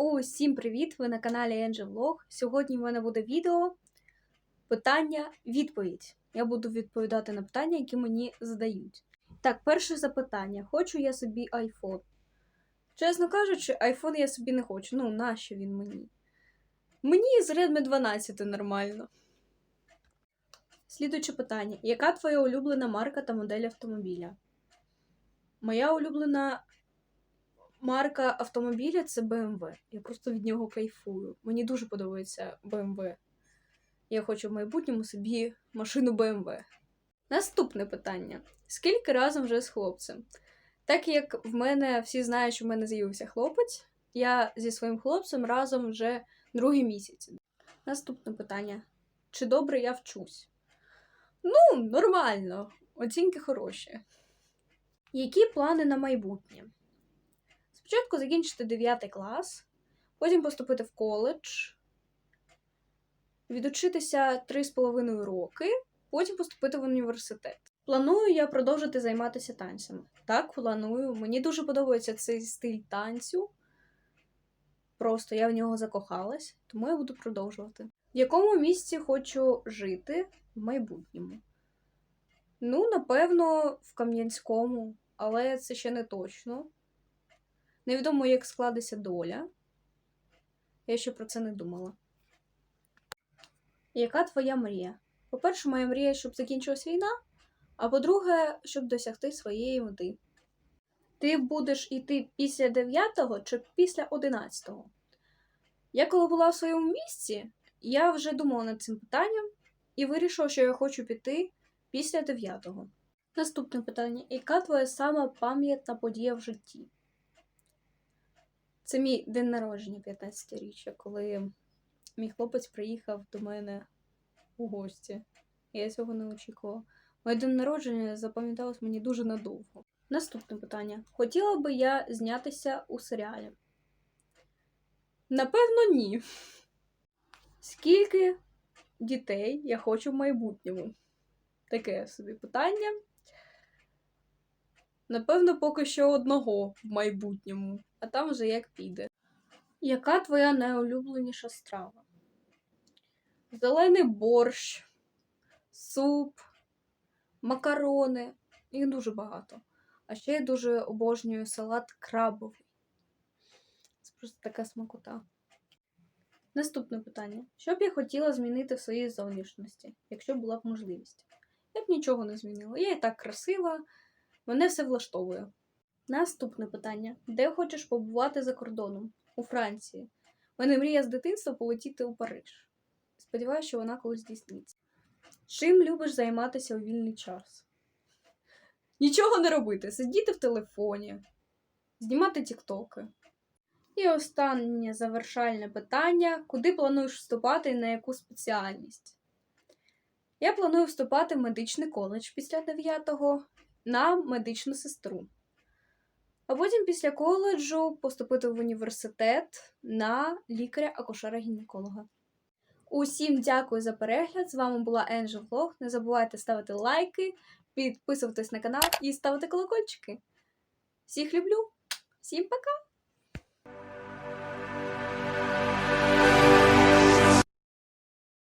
Усім привіт! Ви на каналі Angel Vlog. Сьогодні в мене буде відео питання-відповідь. Я буду відповідати на питання, які мені задають. Так, перше запитання: хочу я собі iPhone? Чесно кажучи, iPhone я собі не хочу. Ну, нащо він мені? Мені з Redmi 12 нормально. Слідуюче питання: яка твоя улюблена марка та модель автомобіля? Моя улюблена марка автомобіля це BMW. Я просто від нього кайфую. Мені дуже подобається BMW. Я хочу в майбутньому собі машину BMW. Наступне питання: скільки разом вже з хлопцем? Так як в мене всі знають, що в мене з'явився хлопець, я зі своїм хлопцем разом вже другий місяць. Наступне питання: чи добре я вчусь? Ну, нормально, оцінки хороші. Які плани на майбутнє? Спочатку закінчити 9 клас, потім поступити в коледж, відучитися 3,5 роки, потім поступити в університет. Планую я продовжити займатися танцями. Так, планую. Мені дуже подобається цей стиль танцю. Просто я в нього закохалась, тому я буду продовжувати. В якому місці хочу жити в майбутньому? Ну, напевно, в Кам'янському, але це ще не точно. Невідомо, як складеться доля. Я ще про це не думала. Яка твоя мрія? По-перше, моя мрія, щоб закінчилась війна, а по-друге, щоб досягти своєї мети. Ти будеш іти після 9 чи після 11-го? Я коли була в своєму місці, я вже думала над цим питанням і вирішила, що я хочу піти після 9-го. Наступне питання: яка твоя сама пам'ятна подія в житті? Це мій день народження 15-річчя, коли мій хлопець приїхав до мене у гості. Я цього не очікувала. Моє день народження запам'яталось мені дуже надовго. Наступне питання: хотіла би я знятися у серіалі? Напевно, ні. Скільки дітей я хочу в майбутньому? Таке собі питання. Напевно, поки що одного в майбутньому, а там вже як піде. Яка твоя найулюбленіша страва? Зелений борщ, суп, макарони. Їх дуже багато. А ще я дуже обожнюю салат крабовий. Це просто така смакота. Наступне питання: що б я хотіла змінити в своїй зовнішності, якщо була б можливість? Я б нічого не змінила. Я і так красива, мене все влаштовує. Наступне питання: де хочеш побувати за кордоном? У Франції. Мене мрія з дитинства полетіти у Париж. Сподіваюся, що вона колись здійсниться. Чим любиш займатися у вільний час? Нічого не робити, сидіти в телефоні, знімати тіктоки. І останнє завершальне питання: куди плануєш вступати і на яку спеціальність? Я планую вступати в медичний коледж після 9-го на медичну сестру. А потім після коледжу поступити в університет на лікаря-акушера-гінеколога. Усім дякую за перегляд. З вами була Angel Vlog. Не забувайте ставити лайки, підписуватись на канал і ставити колокольчики. Всіх люблю! Всім пока!